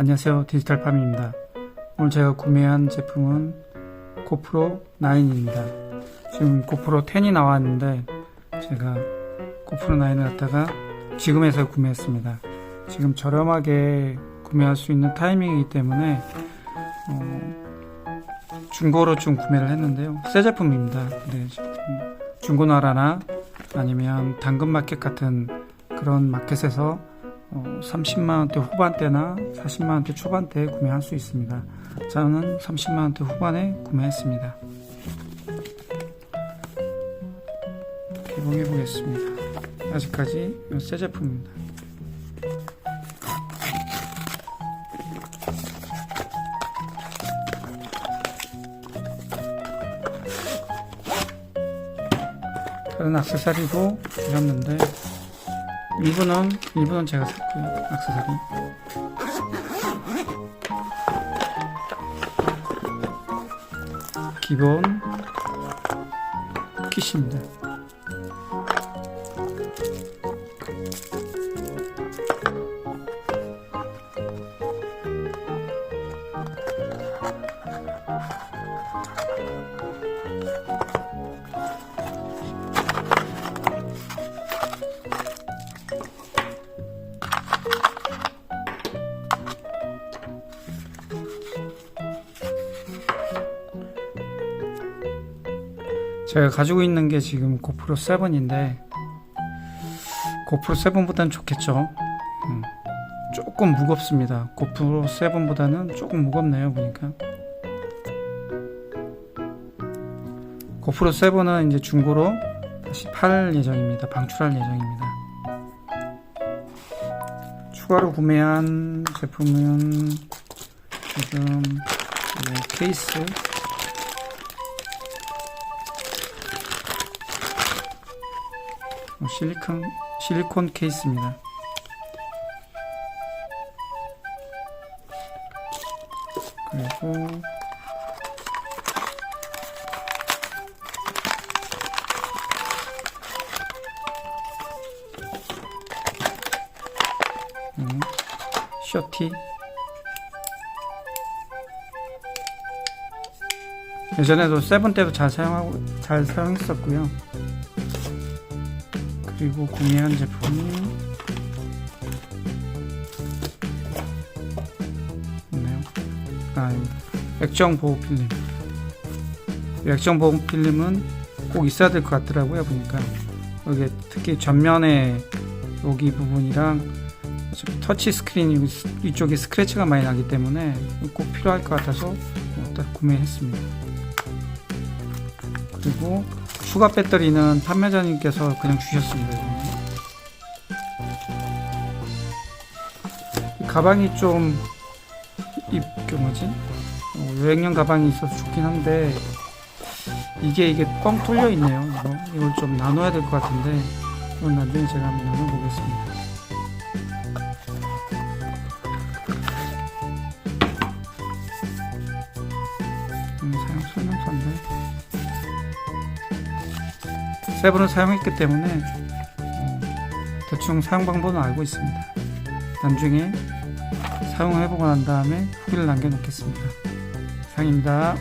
안녕하세요. 디지털팜입니다. 오늘 제가 구매한 제품은 고프로 9입니다. 지금 고프로 10이 나왔는데 제가 고프로 9을 갖다가 지금에서 구매했습니다. 지금 저렴하게 구매할 수 있는 타이밍이기 때문에 어, 중고로 좀 구매를 했는데요. 새 제품입니다. 네, 중고나라나 아니면 당근마켓 같은 그런 마켓에서 어, 30만원대 후반대나 40만원대 초반대에 구매할 수 있습니다. 저는 30만원대 후반에 구매했습니다. 개봉해 보겠습니다. 아직까지 새 제품입니다. 다른 액세서리도 드렸는데 일부는 일부는 제가 샀고요 액세서리. 기본 킷입니다 제가 가지고 있는 게 지금 고프로 7인데 고프로 7보다는 좋겠죠? 음, 조금 무겁습니다. 고프로 7보다는 조금 무겁네요 보니까. 고프로 7은 이제 중고로 다시 팔 예정입니다. 방출할 예정입니다. 추가로 구매한 제품은 지금 이 케이스 실리콘 실리콘 케이스입니다. 그리고 음, 셔티 예전에도 세븐 때도 잘 사용하고 잘 사용했었고요. 그리고 구매한 제품이 있네요. 아, 액정 보호 필름. 이 액정 보호 필름은 꼭 있어야 될 것 같더라고요. 보니까 여기 특히 전면에 여기 부분이랑 터치 스크린 이쪽에 스크래치가 많이 나기 때문에 꼭 필요할 것 같아서 딱 구매했습니다. 그리고 추가 배터리는 판매자님께서 그냥 주셨습니다. 이 가방이 좀, 이, 그 뭐지? 어, 여행용 가방이 있어서 좋긴 한데, 이게, 이게 뻥 뚫려 있네요. 이거. 이걸 좀 나눠야 될 것 같은데, 이건 나중에 제가 한번 나눠보겠습니다. 세븐을 사용했기 때문에 어, 대충 사용 방법은 알고 있습니다. 나중에 사용을 해보고 난 다음에 후기를 남겨놓겠습니다. 상입니다.